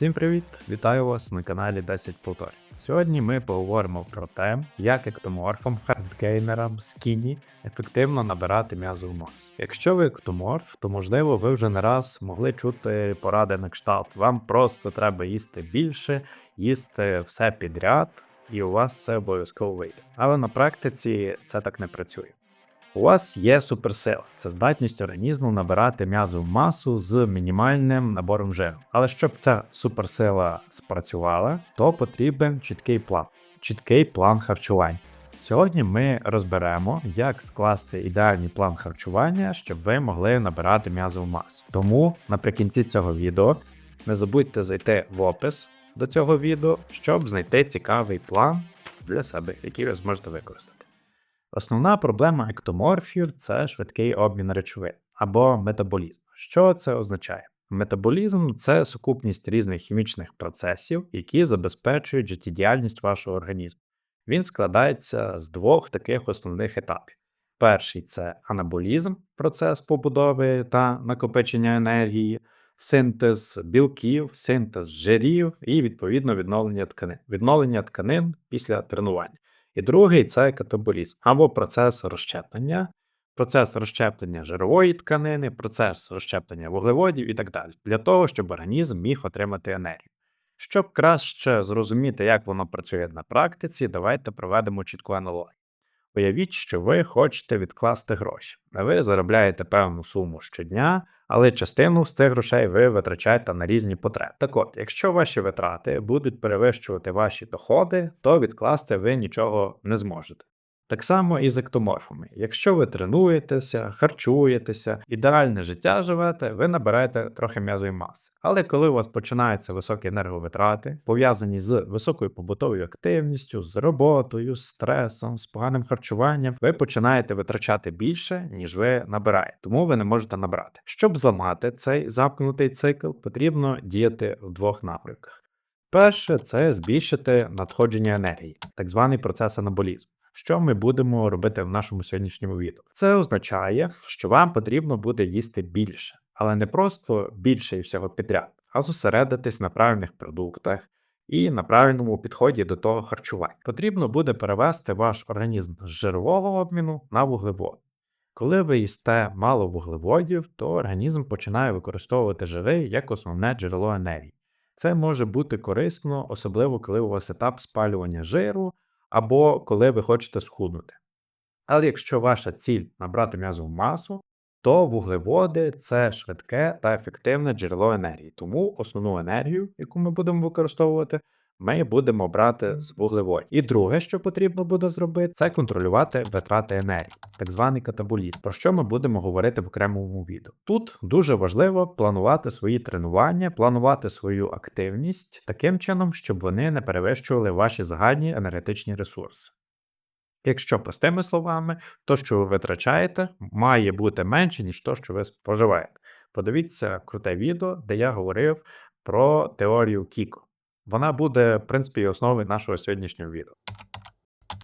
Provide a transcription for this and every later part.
Всім привіт! Вітаю вас на каналі 10 Повтор. Сьогодні ми поговоримо про те, як ектоморфам, хардгейнерам, скіні ефективно набирати м'язову масу. Якщо ви ектоморф, то можливо ви вже не раз могли чути поради на кшталт. Вам просто треба їсти більше, їсти все підряд, і у вас все обов'язково вийде. Але на практиці це так не працює. У вас є суперсила, це здатність організму набирати м'язову масу з мінімальним набором жиру. Але щоб ця суперсила спрацювала, то потрібен чіткий план, чіткий план харчування. Сьогодні ми розберемо, як скласти ідеальний план харчування, щоб ви могли набирати м'язову масу. Тому наприкінці цього відео не забудьте зайти в опис до цього відео, щоб знайти цікавий план для себе, який ви зможете використати. Основна проблема ектоморфів це швидкий обмін речовин або метаболізм. Що це означає? Метаболізм це сукупність різних хімічних процесів, які забезпечують життєдіяльність вашого організму. Він складається з двох таких основних етапів. Перший це анаболізм, процес побудови та накопичення енергії, синтез білків, синтез жирів і відповідно відновлення тканин. Відновлення тканин після тренування. І другий це катаболізм або процес розщеплення, процес розщеплення жирової тканини, процес розщеплення вуглеводів і так далі, для того, щоб організм міг отримати енергію. Щоб краще зрозуміти, як воно працює на практиці, давайте проведемо чітку аналогію. Уявіть, що ви хочете відкласти гроші. Ви заробляєте певну суму щодня, але частину з цих грошей ви витрачаєте на різні потреби. Так от, якщо ваші витрати будуть перевищувати ваші доходи, то відкласти ви нічого не зможете. Так само і з ектоморфами. Якщо ви тренуєтеся, харчуєтеся, ідеальне життя живете, ви набираєте трохи м'язової маси. Але коли у вас починаються високі енерговитрати, пов'язані з високою побутовою активністю, з роботою, з стресом, з поганим харчуванням, ви починаєте витрачати більше, ніж ви набираєте, тому ви не можете набрати. Щоб зламати цей замкнутий цикл, потрібно діяти в двох напрямках. Перше це збільшити надходження енергії, так званий процес анаболізму. Що ми будемо робити в нашому сьогоднішньому відео? Це означає, що вам потрібно буде їсти більше, але не просто більше і всього підряд, а зосередитись на правильних продуктах і на правильному підході до того харчування. Потрібно буде перевести ваш організм з жирового обміну на вуглевод. Коли ви їсте мало вуглеводів, то організм починає використовувати жири як основне джерело енергії. Це може бути корисно, особливо коли у вас етап спалювання жиру або коли ви хочете схуднути. Але якщо ваша ціль набрати м'язову масу, то вуглеводи це швидке та ефективне джерело енергії. Тому основну енергію, яку ми будемо використовувати, ми будемо брати з вуглеводів. І друге, що потрібно буде зробити, це контролювати витрати енергії, так званий катаболізм, про що ми будемо говорити в окремому відео. Тут дуже важливо планувати свої тренування, планувати свою активність таким чином, щоб вони не перевищували ваші загальні енергетичні ресурси. Якщо простими словами, то, що ви витрачаєте, має бути менше, ніж то, що ви споживаєте. Подивіться круте відео, де я говорив про теорію Кіко. Вона буде, в принципі, основою нашого сьогоднішнього відео.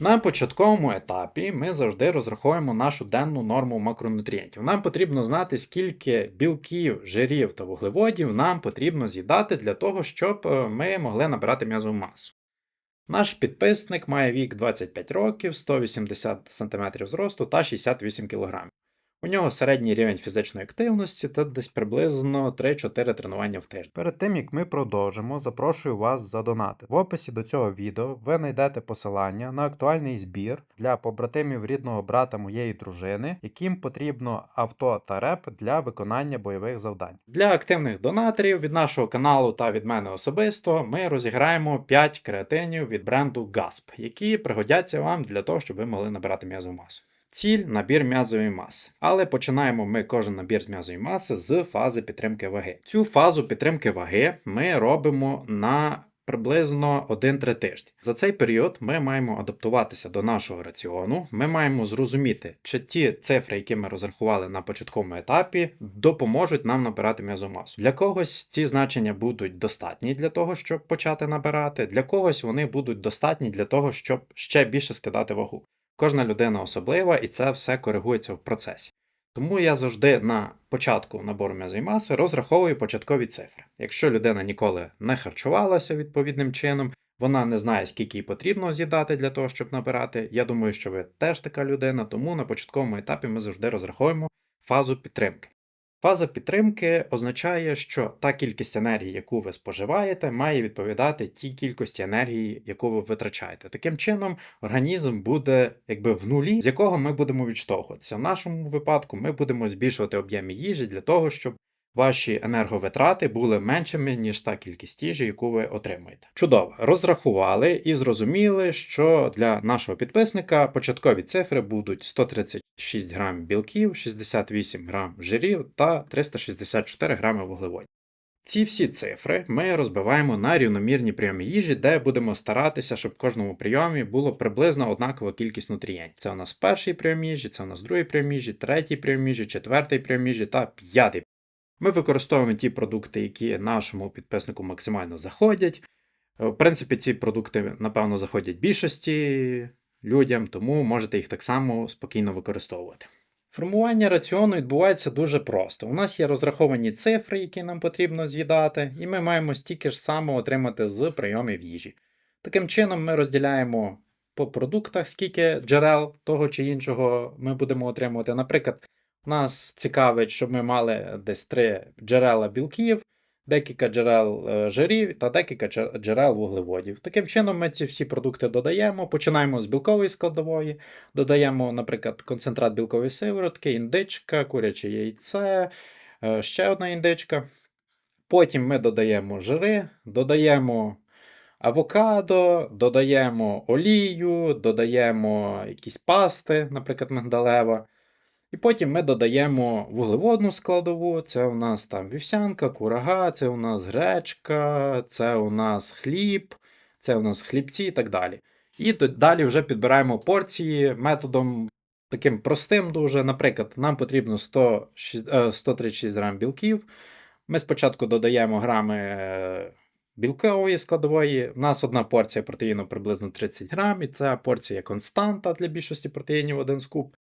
На початковому етапі ми завжди розраховуємо нашу денну норму макронутрієнтів. Нам потрібно знати, скільки білків, жирів та вуглеводів нам потрібно з'їдати для того, щоб е, ми могли набирати м'язову масу. Наш підписник має вік 25 років, 180 см зросту та 68 кг. У нього середній рівень фізичної активності та десь приблизно 3-4 тренування в тиждень. Перед тим як ми продовжимо, запрошую вас задонати. В описі до цього відео ви знайдете посилання на актуальний збір для побратимів рідного брата моєї дружини, яким потрібно авто та реп для виконання бойових завдань. Для активних донаторів від нашого каналу та від мене особисто ми розіграємо 5 креатинів від бренду Gasp, які пригодяться вам для того, щоб ви могли набирати м'язову масу. Ціль набір м'язової маси. Але починаємо ми кожен набір з м'язової маси з фази підтримки ваги. Цю фазу підтримки ваги ми робимо на приблизно 1-3 тижні. За цей період ми маємо адаптуватися до нашого раціону. Ми маємо зрозуміти, чи ті цифри, які ми розрахували на початковому етапі, допоможуть нам набирати м'язову масу. Для когось ці значення будуть достатні для того, щоб почати набирати, для когось вони будуть достатні для того, щоб ще більше скидати вагу. Кожна людина особлива, і це все коригується в процесі. Тому я завжди на початку набору м'язої розраховую початкові цифри. Якщо людина ніколи не харчувалася відповідним чином, вона не знає, скільки їй потрібно з'їдати для того, щоб набирати. Я думаю, що ви теж така людина, тому на початковому етапі ми завжди розраховуємо фазу підтримки. Фаза підтримки означає, що та кількість енергії, яку ви споживаєте, має відповідати тій кількості енергії, яку ви витрачаєте. Таким чином, організм буде якби в нулі, з якого ми будемо відштовхуватися. В нашому випадку ми будемо збільшувати об'єми їжі для того, щоб ваші енерговитрати були меншими, ніж та кількість їжі, яку ви отримуєте. Чудово, розрахували і зрозуміли, що для нашого підписника початкові цифри будуть 136 грам білків, 68 грам жирів та 364 грами вуглеводів. Ці всі цифри ми розбиваємо на рівномірні прийоми їжі, де будемо старатися, щоб в кожному прийомі було приблизно однакова кількість нутрієнтів. Це у нас перший прийом їжі, це у нас другий прийом їжі, третій прийом їжі, четвертий прийом їжі та п'ятий. Ми використовуємо ті продукти, які нашому підписнику максимально заходять. Е, В принципі, ці продукти, напевно, заходять більшості людям, тому можете їх так само спокійно використовувати. Формування раціону відбувається дуже просто. У нас є розраховані цифри, які нам потрібно з'їдати, і ми маємо стільки ж само отримати з прийомів їжі. Таким чином, ми розділяємо по продуктах, скільки джерел того чи іншого ми будемо отримувати. Наприклад, нас цікавить, щоб ми мали десь три джерела білків, декілька джерел е, жирів та декілька джерел вуглеводів. Таким чином, ми ці всі продукти додаємо. Починаємо з білкової складової, додаємо, наприклад, концентрат білкової сиворотки, індичка, куряче яйце, е, ще одна індичка. Потім ми додаємо жири, додаємо авокадо, додаємо олію, додаємо якісь пасти, наприклад, мигдалева. І потім ми додаємо вуглеводну складову. Це у нас там вівсянка, курага, це у нас гречка, це у нас хліб, це у нас хлібці і так далі. І далі вже підбираємо порції методом таким простим дуже. Наприклад, нам потрібно 106, е, 136 грам білків. Ми спочатку додаємо грами е, білкової складової. У нас одна порція протеїну приблизно 30 грам, і ця порція константа для більшості протеїнів один скуп.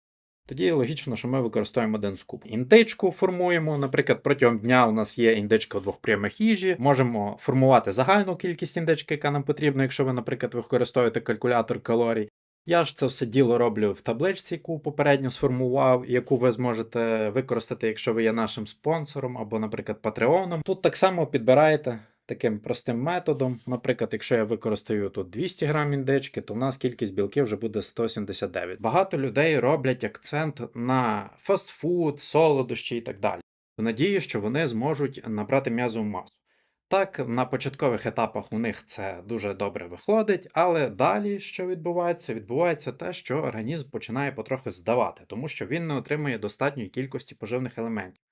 Тоді логічно, що ми використовуємо один скуп. Індичку формуємо. Наприклад, протягом дня у нас є індичка двох прийомах їжі. Можемо формувати загальну кількість індички, яка нам потрібна, якщо ви, наприклад, використовуєте калькулятор калорій. Я ж це все діло роблю в табличці, яку попередньо сформував, яку ви зможете використати, якщо ви є нашим спонсором або, наприклад, патреоном. Тут так само підбираєте таким простим методом. Наприклад, якщо я використаю тут 200 грам індички, то в нас кількість білків вже буде 179. Багато людей роблять акцент на фастфуд, солодощі і так далі. В надії, що вони зможуть набрати м'язову масу. Так, на початкових етапах у них це дуже добре виходить, але далі, що відбувається, відбувається те, що організм починає потрохи здавати, тому що він не отримує достатньої кількості поживних елементів.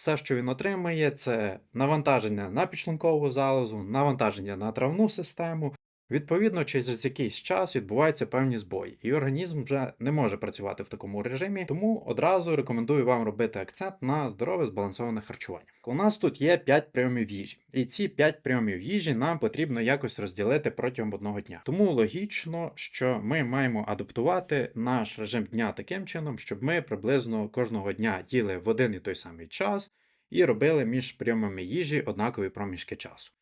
Все, що він отримає, це навантаження на підшлункову залозу, навантаження на травну систему. Відповідно, через якийсь час відбуваються певні збої, і організм вже не може працювати в такому режимі, тому одразу рекомендую вам робити акцент на здорове збалансоване харчування. У нас тут є 5 прийомів їжі, і ці 5 прийомів їжі нам потрібно якось розділити протягом одного дня. Тому логічно, що ми маємо адаптувати наш режим дня таким чином, щоб ми приблизно кожного дня їли в один і той самий час і робили між прийомами їжі однакові проміжки часу.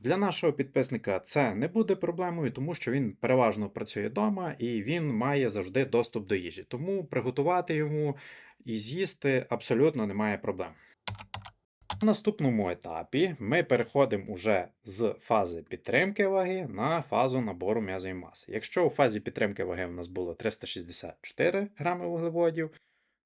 Для нашого підписника це не буде проблемою, тому що він переважно працює вдома і він має завжди доступ до їжі. Тому приготувати йому і з'їсти абсолютно немає проблем. На наступному етапі ми переходимо уже з фази підтримки ваги на фазу набору м'язої маси. Якщо у фазі підтримки ваги в нас було 364 грами вуглеводів,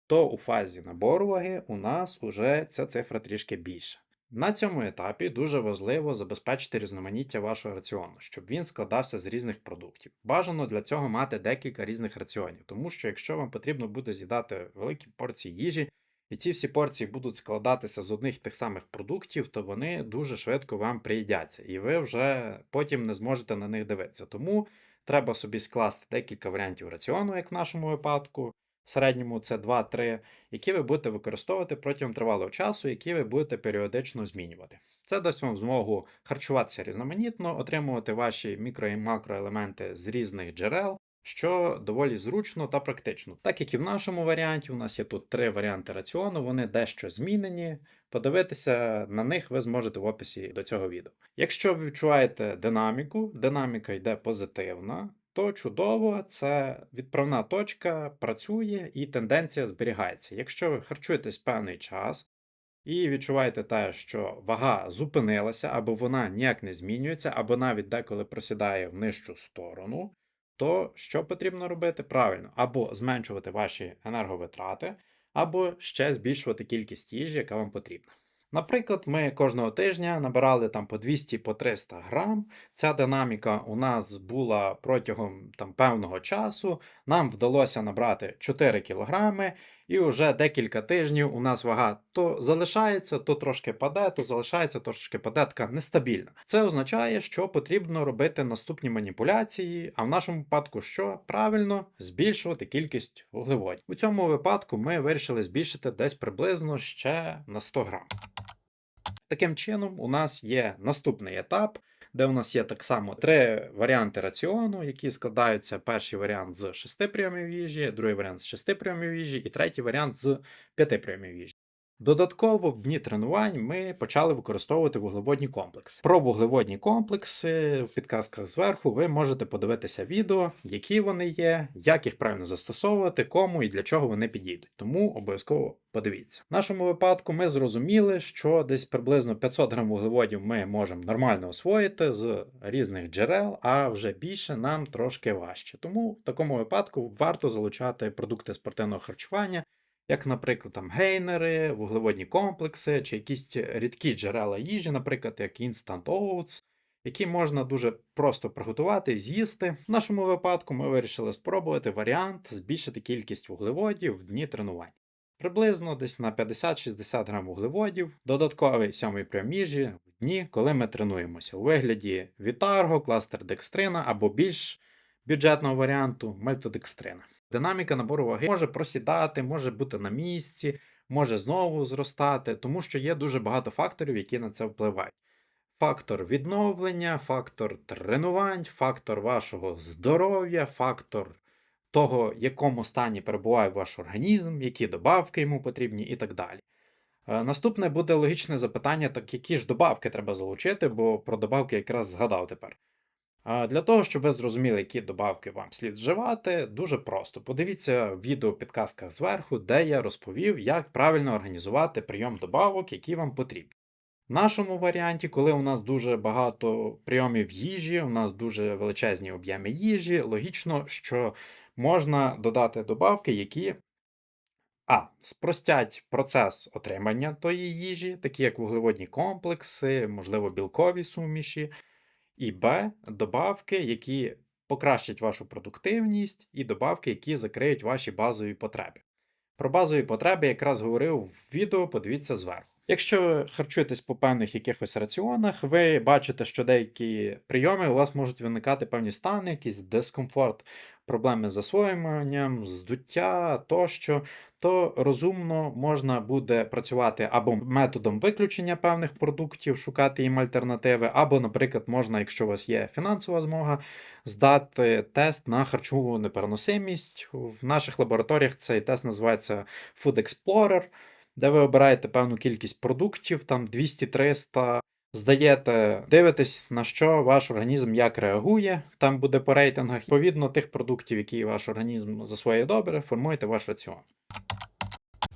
то у фазі набору ваги у нас уже ця цифра трішки більша. На цьому етапі дуже важливо забезпечити різноманіття вашого раціону, щоб він складався з різних продуктів. Бажано для цього мати декілька різних раціонів, тому що якщо вам потрібно буде з'їдати великі порції їжі, і ці всі порції будуть складатися з одних тих самих продуктів, то вони дуже швидко вам приїдяться, і ви вже потім не зможете на них дивитися. Тому треба собі скласти декілька варіантів раціону, як в нашому випадку. В середньому це 2-3, які ви будете використовувати протягом тривалого часу, які ви будете періодично змінювати. Це дасть вам змогу харчуватися різноманітно, отримувати ваші мікро і макроелементи з різних джерел, що доволі зручно та практично. Так як і в нашому варіанті, у нас є тут три варіанти раціону, вони дещо змінені. Подивитися на них ви зможете в описі до цього відео. Якщо ви відчуваєте динаміку, динаміка йде позитивна, то чудово, це відправна точка працює і тенденція зберігається. Якщо ви харчуєтесь певний час і відчуваєте те, що вага зупинилася, або вона ніяк не змінюється, або навіть деколи просідає в нижчу сторону, то що потрібно робити? Правильно, або зменшувати ваші енерговитрати, або ще збільшувати кількість їжі, яка вам потрібна. Наприклад, ми кожного тижня набирали там по 200 по 300 грам. Ця динаміка у нас була протягом там певного часу. Нам вдалося набрати 4 кілограми, і вже декілька тижнів у нас вага то залишається, то трошки паде, то залишається, то трошки паде, така нестабільна. Це означає, що потрібно робити наступні маніпуляції, а в нашому випадку що? Правильно збільшувати кількість вуглеводів. У цьому випадку ми вирішили збільшити десь приблизно ще на 100 грам. Таким чином, у нас є наступний етап, де у нас є так само три варіанти раціону, які складаються: перший варіант з шести прийомів їжі, другий варіант з шести прийомів їжі, і третій варіант з п'яти прийомів їжі. Додатково в дні тренувань ми почали використовувати вуглеводні комплекси. Про вуглеводні комплекси в підказках зверху ви можете подивитися відео, які вони є, як їх правильно застосовувати, кому і для чого вони підійдуть. Тому обов'язково подивіться. В нашому випадку ми зрозуміли, що десь приблизно 500 грам вуглеводів ми можемо нормально освоїти з різних джерел, а вже більше нам трошки важче. Тому в такому випадку варто залучати продукти спортивного харчування як, наприклад, там гейнери, вуглеводні комплекси чи якісь рідкі джерела їжі, наприклад, як Instant Oats, які можна дуже просто приготувати, з'їсти. В нашому випадку ми вирішили спробувати варіант збільшити кількість вуглеводів в дні тренувань. Приблизно десь на 50-60 грам вуглеводів, додатковий сьомий прийом їжі в дні, коли ми тренуємося у вигляді Вітарго, кластер декстрина або більш бюджетного варіанту мальтодекстрина. Динаміка набору ваги може просідати, може бути на місці, може знову зростати, тому що є дуже багато факторів, які на це впливають. Фактор відновлення, фактор тренувань, фактор вашого здоров'я, фактор того, в якому стані перебуває ваш організм, які добавки йому потрібні і так далі. Е, Наступне буде логічне запитання, так які ж добавки треба залучити, бо про добавки якраз згадав тепер. Для того, щоб ви зрозуміли, які добавки вам слід вживати, дуже просто. Подивіться відео підказках зверху, де я розповів, як правильно організувати прийом добавок, які вам потрібні. В нашому варіанті, коли у нас дуже багато прийомів їжі, у нас дуже величезні об'єми їжі, логічно, що можна додати добавки, які а. Спростять процес отримання тої їжі, такі як вуглеводні комплекси, можливо, білкові суміші. І Б. Добавки, які покращать вашу продуктивність, і добавки, які закриють ваші базові потреби. Про базові потреби якраз говорив в відео, подивіться зверху. Якщо ви харчуєтесь по певних якихось раціонах, ви бачите, що деякі прийоми у вас можуть виникати певні стани, якийсь дискомфорт, проблеми з засвоюванням, здуття тощо, то розумно можна буде працювати або методом виключення певних продуктів, шукати їм альтернативи, або, наприклад, можна, якщо у вас є фінансова змога, здати тест на харчову непереносимість. В наших лабораторіях цей тест називається Food Explorer, де ви обираєте певну кількість продуктів, там 200-300. Здаєте, дивитесь, на що ваш організм як реагує, там буде по рейтингах. Відповідно тих продуктів, які ваш організм засвоює добре, формуєте ваш раціон.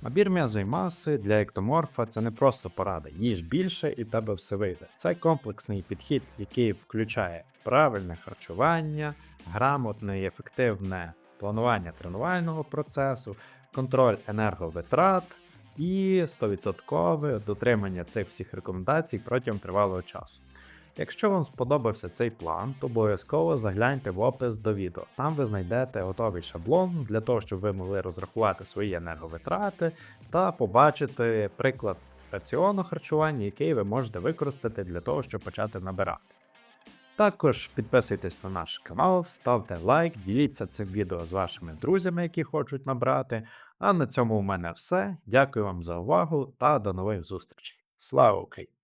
Набір м'язої маси для ектоморфа це не просто порада, їж більше і тебе все вийде. Це комплексний підхід, який включає правильне харчування, грамотне і ефективне планування тренувального процесу, контроль енерговитрат і 100% дотримання цих всіх рекомендацій протягом тривалого часу. Якщо вам сподобався цей план, то обов'язково загляньте в опис до відео. Там ви знайдете готовий шаблон для того, щоб ви могли розрахувати свої енерговитрати та побачити приклад раціону харчування, який ви можете використати для того, щоб почати набирати. Також підписуйтесь на наш канал, ставте лайк, діліться цим відео з вашими друзями, які хочуть набрати. А на цьому у мене все. Дякую вам за увагу та до нових зустрічей. Слава Україні!